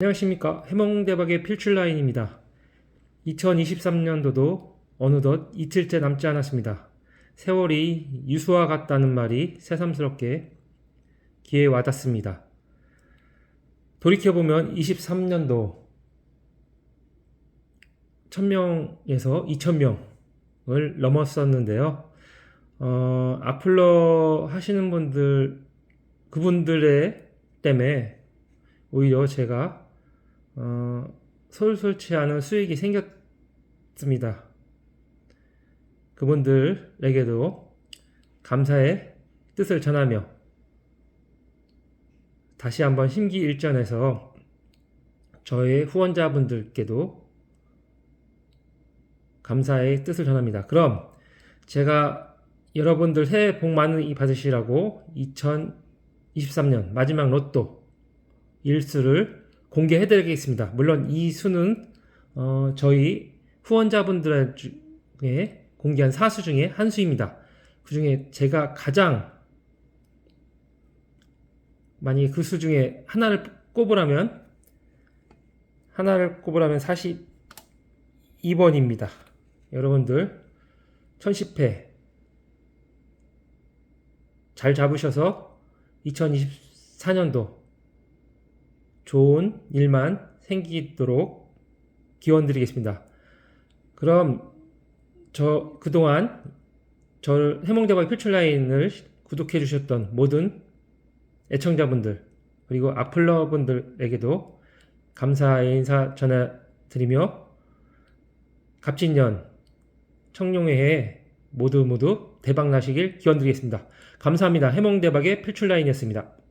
안녕하십니까 해몽대박의 필출라인입니다. 2023년도도 어느덧 이틀째 남지 않았습니다. 세월이 유수와 같다는 말이 새삼스럽게 귀에 와닿습니다. 돌이켜보면 23년도 1000명에서 2000명을 넘었었는데요. 어, 악플러 하시는 분들, 그분들의 때문에 오히려 제가 어, 솔솔치 않은 수익이 생겼습니다. 그분들에게도 감사의 뜻을 전하며 다시 한번 심기일전해서 저의 후원자분들께도 감사의 뜻을 전합니다. 그럼 제가 여러분들 새해 복 많이 받으시라고 2023년 마지막 로또 일수를 공개해 드리겠습니다. 물론 이 수는 어, 저희 후원자분들 중에 공개한 사수 중에 한 수입니다. 그 중에 제가 가장 만약에 그 수 중에 하나를 꼽으라면 하나를 꼽으라면 42번입니다. 여러분들 1010회 잘 잡으셔서 2024년도 좋은 일만 생기도록 기원 드리겠습니다. 그럼 저 그동안 저 해몽대박 필출라인을 구독해 주셨던 모든 애청자분들 그리고 악플러분들에게도 감사의 인사 전해드리며 갑진년 청룡회에 모두 모두 대박 나시길 기원 드리겠습니다. 감사합니다. 해몽대박의 필출라인이었습니다.